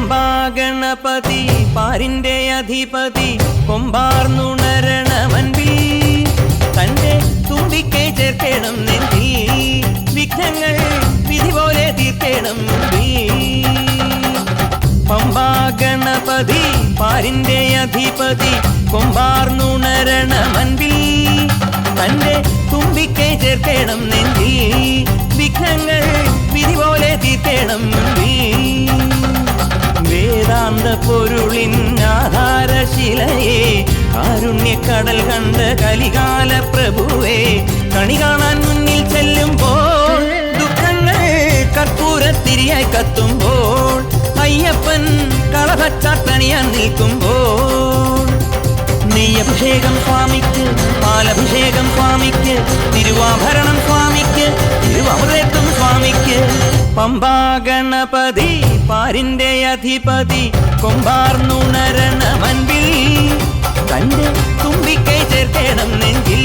പമ്പാ ഗണപതി പാരിന്റെ അധിപതി കൊമ്പാർന്നുണരണമൻപിൽ തന്റെ തുമ്പിക്കെ ചേർക്കണം നെഞ്ചിൽ വിഘ്നങ്ങൾ വിധി പോലെ തീർക്കണം മുമ്പിൽ പമ്പാ ഗണപതി പാരിന്റെ അധിപതി കൊമ്പാർന്നുണരണമൻപിൽ തന്റെ തുമ്പിക്കെ ചേർക്കണം ആധാരശിലയെ കാരുണ്യക്കടൽ കണ്ട കലികാല പ്രഭുവേ കണി കാണാൻ മുന്നിൽ ചെല്ലുമ്പോൾ ദുഃഖങ്ങൾ കർപ്പൂരത്തിരിയായി കത്തുമ്പോൾ അയ്യപ്പൻ കളഭച്ചാട്ടണിയാൻ നിൽക്കുമ്പോൾ. നെയ്യഭിഷേകം സ്വാമിക്ക് പാലഭിഷേകം സ്വാമിക്ക് തിരുവാഭരണം സ്വാമിക്ക് തിരുവമൃതത്വം സ്വാമിക്ക് പമ്പാ ഗണപതി പാരിന്റെ അധിപതി കൊമ്പാർന്നുണരണമൻപിൽ തന്റെ തുമ്പിക്കൈ ചേർക്കണം നെഞ്ചിൽ.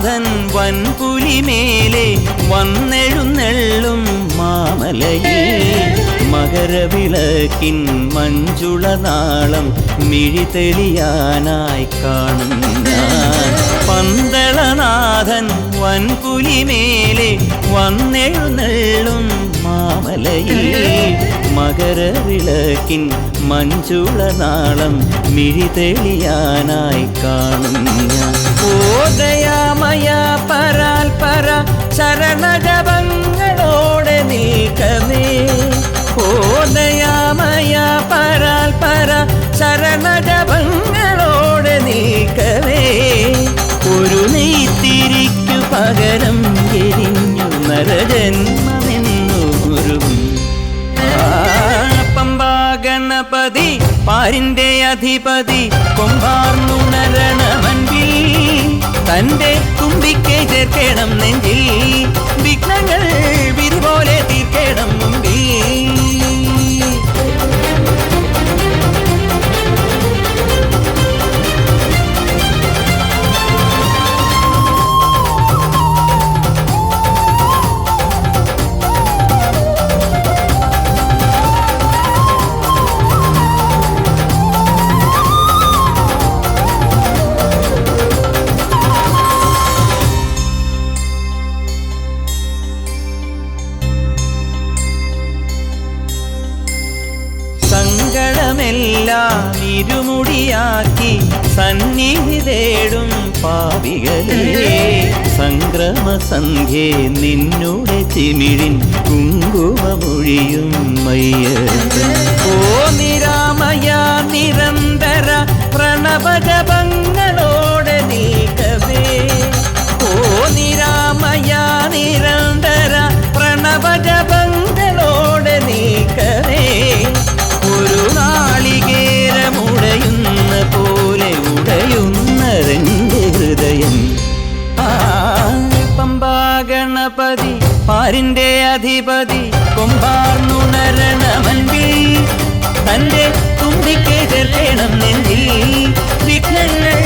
പന്തളനാഥൻ വൻപുലിമേലെ വന്നെഴുന്നെള്ളും മാമലയിൽ. മകരവിളക്കിൻ മഞ്ജുളനാളം മിഴി തെളിയാനായി കാണും ഞാൻ. പന്തളനാഥൻ വൻപുലിമേലെ വന്നെഴുന്നെള്ളും മാമലയിൽ. മകരവിളക്കിൻ മഞ്ജുളനാളം മിഴി തെളിയാനായി കാണും ഞാൻ. ഓദയാമയ പരാൽ പര ശരണജപങ്ങളോടെ നിൽക്കവേ ഒരു നെയ്ത്തിരിക്കു പകരം എരിഞ്ഞു നരജന്മമെന്നു പാരിന്റെ അധിപതി കൊമ്പാർന്നുണരണമൻപിൽ തന്റെ തുമ്പിക്കെ ചേർക്കണം നെഞ്ചിൽ. സങ്കടമെല്ലാം ഇരുമുടിയാക്കി സന്നിധി തേടും പാവികളെ സംക്രമസന്ധ്യേ നിന്നുടെ ചിമിഴിൻ കുങ്കുമമൊഴിയും മയ്യ. ഓ നിരാമയ നിരന്തര പ്രണവജപങ്ങളോടെ ഗണപതി പാരിന്റെ അധിപതി കൊമ്പാർന്നുണരണമൻകിൽ തന്റെ തുമ്പിക്കേ ചേർക്കണം നെഞ്ചിൽ വിഘ്നങ്ങൾ